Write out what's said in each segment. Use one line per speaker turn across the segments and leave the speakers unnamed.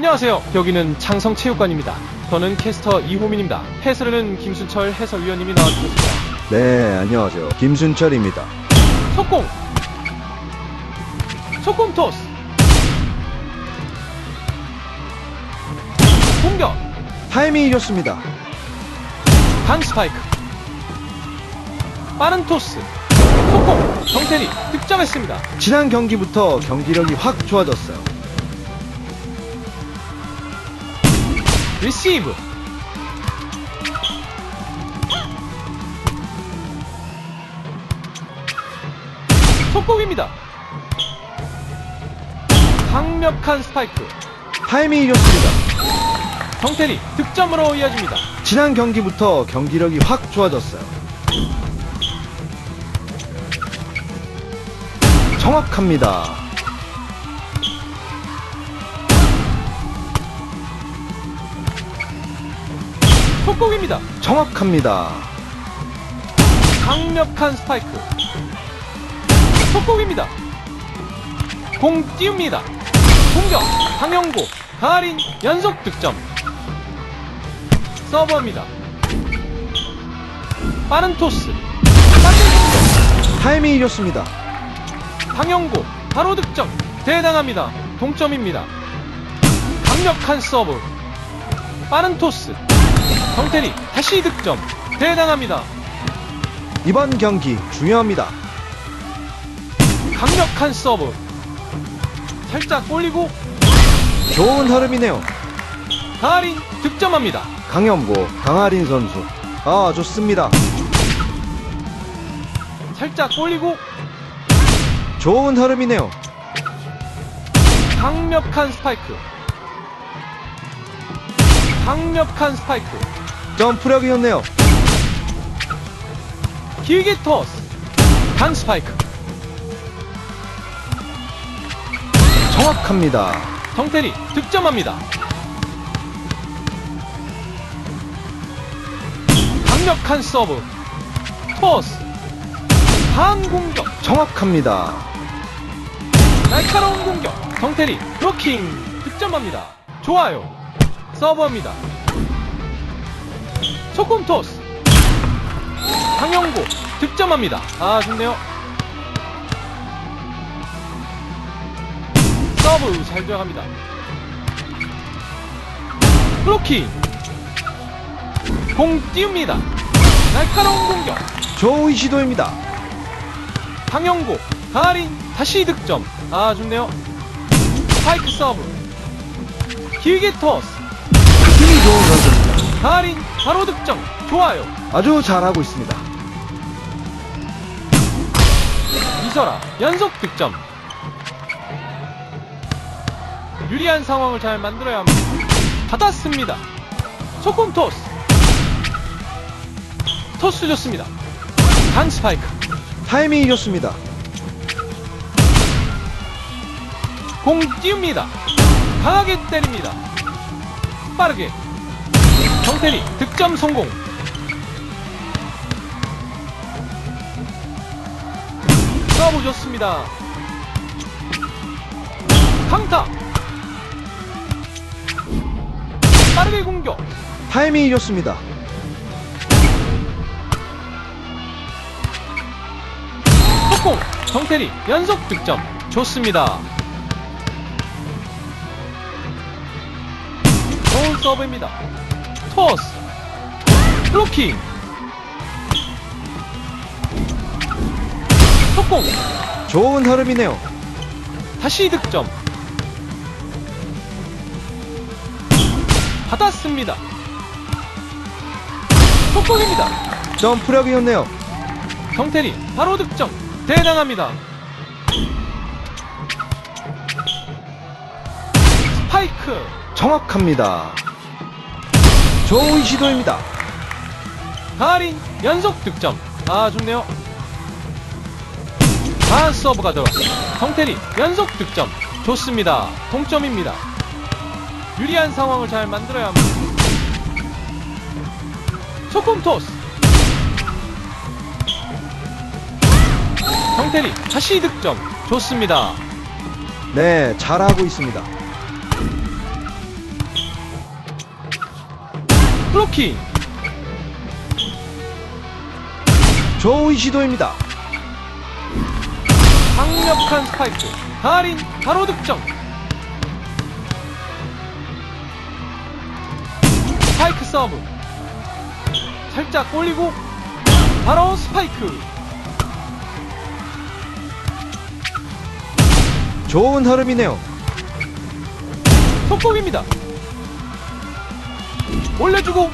안녕하세요. 여기는 창성체육관입니다. 저는 캐스터 이호민입니다. 해설에는 김순철 해설위원님이 나와주셨습니다.
네, 안녕하세요. 김순철입니다.
속공! 속공 토스! 공격!
타이밍이 좋습니다.
강 스파이크! 빠른 토스! 속공! 정태리 득점했습니다.
지난 경기부터 경기력이 확 좋아졌어요.
리시브! 속공입니다. 강력한 스파이크.
타이밍이 좋습니다.
정태리 득점으로 이어집니다.
지난 경기부터 경기력이 확 좋아졌어요. 정확합니다.
속공입니다.
정확합니다.
강력한 스파이크. 속공입니다. 공 띄웁니다. 공격. 강영고. 가린 연속 득점. 서버입니다. 빠른 토스.
타이밍이 좋습니다.
강영고. 바로 득점. 대단합니다. 동점입니다. 강력한 서브. 빠른 토스. 정태리 다시 득점. 대단합니다.
이번 경기 중요합니다.
강력한 서브. 살짝 올리고
좋은 흐름이네요.
가린 득점합니다.
강현보, 강아린 선수. 아, 좋습니다.
살짝 올리고
좋은 흐름이네요.
강력한 스파이크. 강력한 스파이크.
점프력이 좋네요.
길게 토스. 강 스파이크.
정확합니다.
정태리 득점합니다. 강력한 서브. 토스. 한 공격.
정확합니다.
날카로운 공격. 정태리 브로킹 득점합니다. 좋아요. 서브입니다. 속공 토스. 강영고 득점합니다. 아 좋네요. 서브 잘 들어갑니다. 브로킹. 공 띄웁니다. 날카로운 공격.
좋은 시도입니다.
강영고, 가린, 다시 득점. 아, 좋네요. 스파이크 서브. 길게 토스.
힘이 좋은 선수입니다.
가린, 바로 득점. 좋아요.
아주 잘하고 있습니다.
이설아, 연속 득점. 유리한 상황을 잘 만들어야 합니다. 받았습니다. 속공 토스. 토스 좋습니다. 강 스파이크.
타이밍이 좋습니다.
공 띄웁니다. 강하게 때립니다. 빠르게. 정태리 득점 성공. 서브 좋습니다. 강타. 빠르게 공격.
타이밍이 좋습니다.
속공. 정태리 연속 득점. 좋습니다. 서브입니다. 토스. 블로킹. 속공.
좋은 흐름이네요.
다시 득점. 받았습니다. 속공입니다.
점프력이 좋네요.
정태리 바로 득점. 대단합니다. 스파이크.
정확합니다. 좋은 시도입니다.
가린 연속 득점. 아 좋네요. 아 서브가 들어. 정태리 연속 득점. 좋습니다. 동점입니다. 유리한 상황을 잘 만들어야 합니다. 속공 토스. 정태리 다시 득점. 좋습니다.
네, 잘하고 있습니다.
블로킹.
좋은 시도입니다.
강력한 스파이크. 달인 바로 득점. 스파이크 서브 살짝 올리고 바로 스파이크.
좋은 흐름이네요.
속공입니다 올려주고.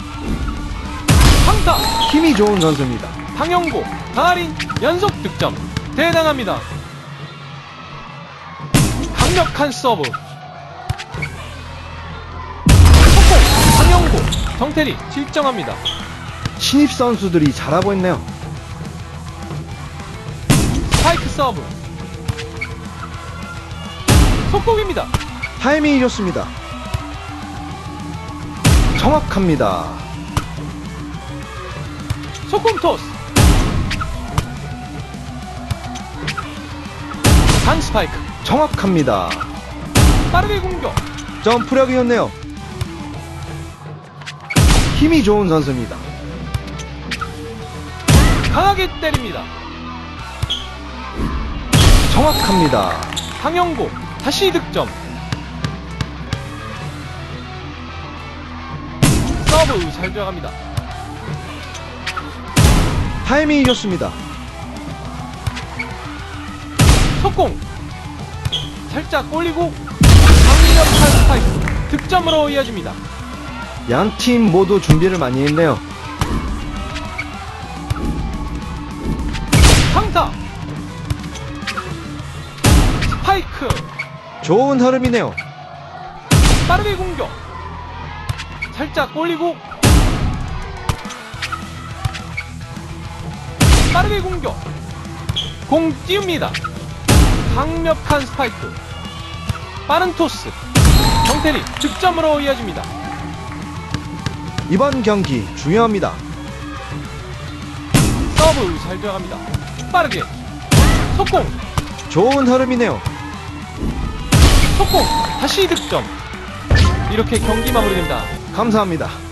강타.
힘이 좋은 선수입니다.
강영고 달인 연속 득점. 대단합니다. 강력한 서브. 속공 강영고 정태리. 실점합니다.
신입 선수들이 잘하고 있네요.
스파이크 서브. 속공입니다.
타이밍이 좋습니다. 정확합니다.
속공 토스 단 스파이크
정확합니다.
빠르게 공격
점프력이었네요. 힘이 좋은 선수입니다.
강하게 때립니다
정확합니다.
강영고 다시 득점 서브 잘 들어갑니다.
타이밍이 좋습니다.
속공! 살짝 올리고 강력한 스파이크! 득점으로 이어집니다.
양 팀 모두 준비를 많이 했네요.
강타! 스파이크!
좋은 흐름이네요.
빠르게 공격 살짝 올리고 빠르게 공격. 공 띄웁니다. 강력한 스파이크. 빠른 토스. 정태리 득점으로 이어집니다.
이번 경기 중요합니다.
서브 잘 들어갑니다. 빠르게. 속공.
좋은 흐름이네요.
속공. 다시 득점. 이렇게 경기 마무리됩니다
감사합니다.